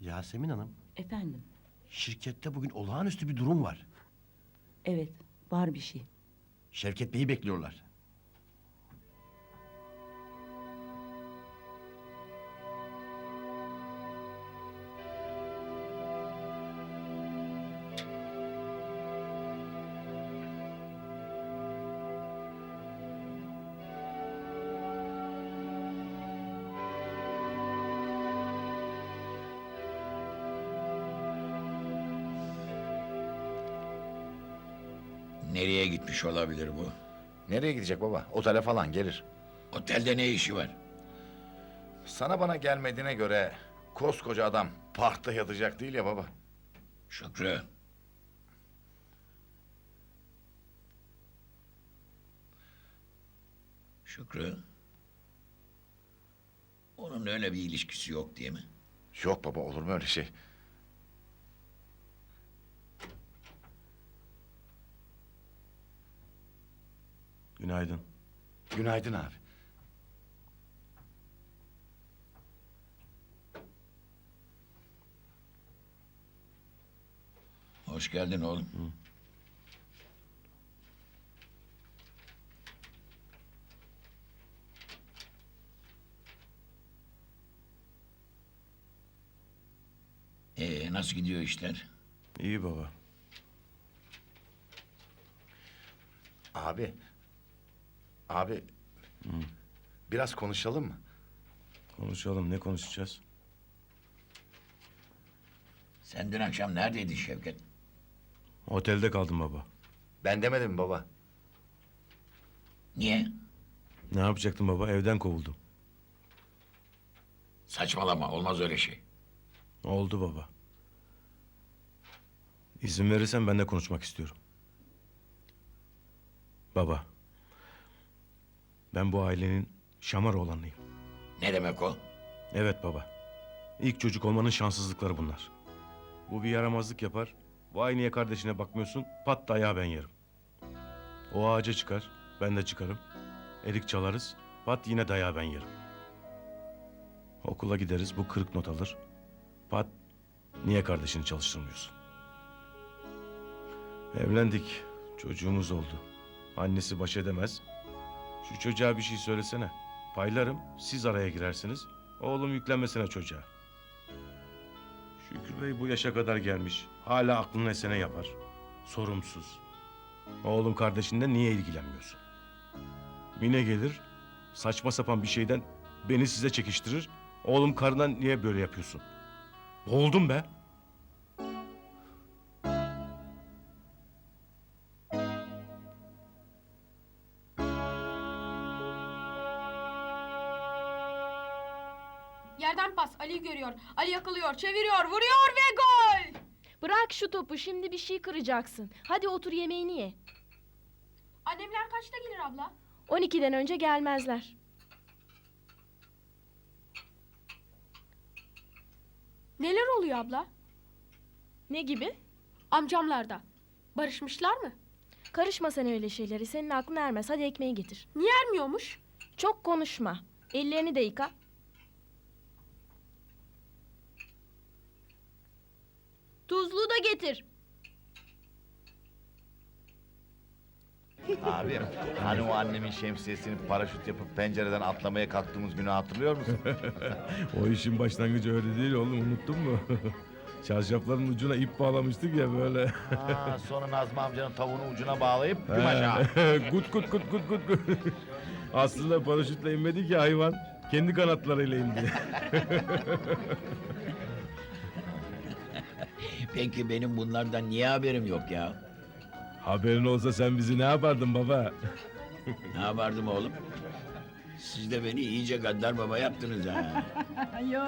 Yasemin Hanım, Efendim, şirkette bugün olağanüstü bir durum var. evet var bir şey. Şevket Bey'i bekliyorlar. Nereye gitmiş olabilir bu? Nereye gidecek baba? Otele falan gelir. Otelde ne işi var? Sana bana gelmediğine göre koskoca adam parkta yatacak değil ya baba. Şükrü. Şükrü. Onun öyle bir ilişkisi yok diye mi? Yok baba olur mu öyle şey? Günaydın. Günaydın abi. Hoş geldin oğlum. Ee, nasıl gidiyor işler? İyi baba. Abi. Abi. Biraz konuşalım mı? Konuşalım. Ne konuşacağız? Sen dün akşam neredeydin Şevket? Otelde kaldım baba. Ben demedim mi baba? Niye? Ne yapacaktım baba? Evden kovuldum. Saçmalama, olmaz öyle şey. Oldu baba. İzin verirsen ben de konuşmak istiyorum. Baba. Ben bu ailenin şamar olanıyım. Ne demek o? Evet baba. İlk çocuk olmanın şanssızlıkları bunlar. Bu bir yaramazlık yapar. Vay niye kardeşine bakmıyorsun? Pat da ayağı ben yerim. O ağaca çıkar. Ben de çıkarım. Erik çalarız. Pat yine dayağı ben yerim. Okula gideriz. Bu kırık not alır. Pat niye kardeşini çalıştırmıyorsun? Evlendik. Çocuğumuz oldu. Annesi baş edemez. Şu çocuğa bir şey söylesene. Paylarım. Siz araya girersiniz. Oğlum yüklenmesine çocuğa. Şükrü Bey bu yaşa kadar gelmiş. Hala aklının esene yapar. Sorumsuz. Oğlum kardeşinden niye ilgilenmiyorsun? Mine gelir. Saçma sapan bir şeyden beni size çekiştirir. Oğlum karından niye böyle yapıyorsun? Boğuldum be. Yerden pas. Ali görüyor. Ali yakalıyor. Çeviriyor. Vuruyor ve gol. Bırak şu topu şimdi bir şey kıracaksın. Hadi otur yemeğini ye. Annemler kaçta gelir abla? 12'den önce gelmezler. Neler oluyor abla? Ne gibi? Amcamlarda. Barışmışlar mı? Karışma sen öyle şeyleri. Senin aklın ermez. Hadi ekmeği getir. Niye ermiyormuş? Çok konuşma. Ellerini de yıka. Tuzlu da getir. Abi hani o annemin şemsiyesini paraşüt yapıp pencereden atlamaya kalktığımız günü hatırlıyor musun? O işin başlangıcı öyle değil oğlum unuttun mu? Çarşafların ucuna ip bağlamıştık ya böyle. Ha, sonra Nazmi amcanın tavuğunu ucuna bağlayıp güm aşağı. gut gut gut gut gut gut. Aslında paraşütle inmedi ki hayvan. Kendi kanatlarıyla indi. Peki benim bunlardan niye haberim yok ya? Haberin olsa sen bizi ne yapardın baba? Ne yapardım oğlum? Siz de beni iyice gaddar baba yaptınız ha. Yo,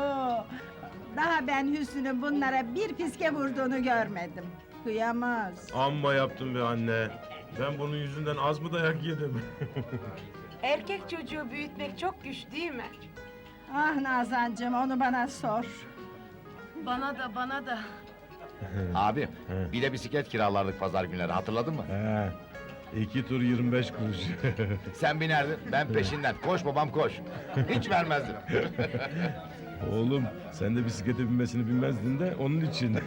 daha ben Hüsnü'nün bunlara bir piske vurduğunu görmedim. Kıyamaz. Amma yaptın be anne. Ben bunun yüzünden az mı dayak yedim? Erkek çocuğu büyütmek çok güç değil mi? Ah Nazancığım onu bana sor. Bana da bana da. Abi bir de bisiklet kiralardık pazar günleri hatırladın mı? He. İki tur 25 kuruş. Sen binerdin ben peşinden koş babam koş. Hiç vermezdim. Oğlum sen de bisiklete binmesini bilmezdin de onun için.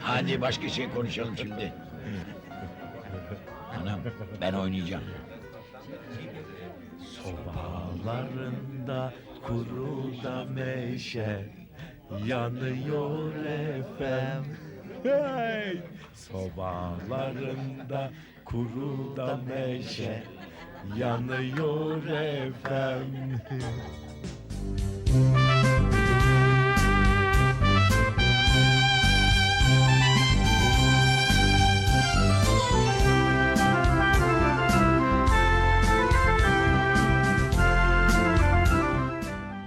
Hadi başka şey konuşalım şimdi. Anam ben oynayacağım. Sobalarında kuru da meşe yanıyor efem. Hey! Sobalarında kuru da meşe yanıyor efem.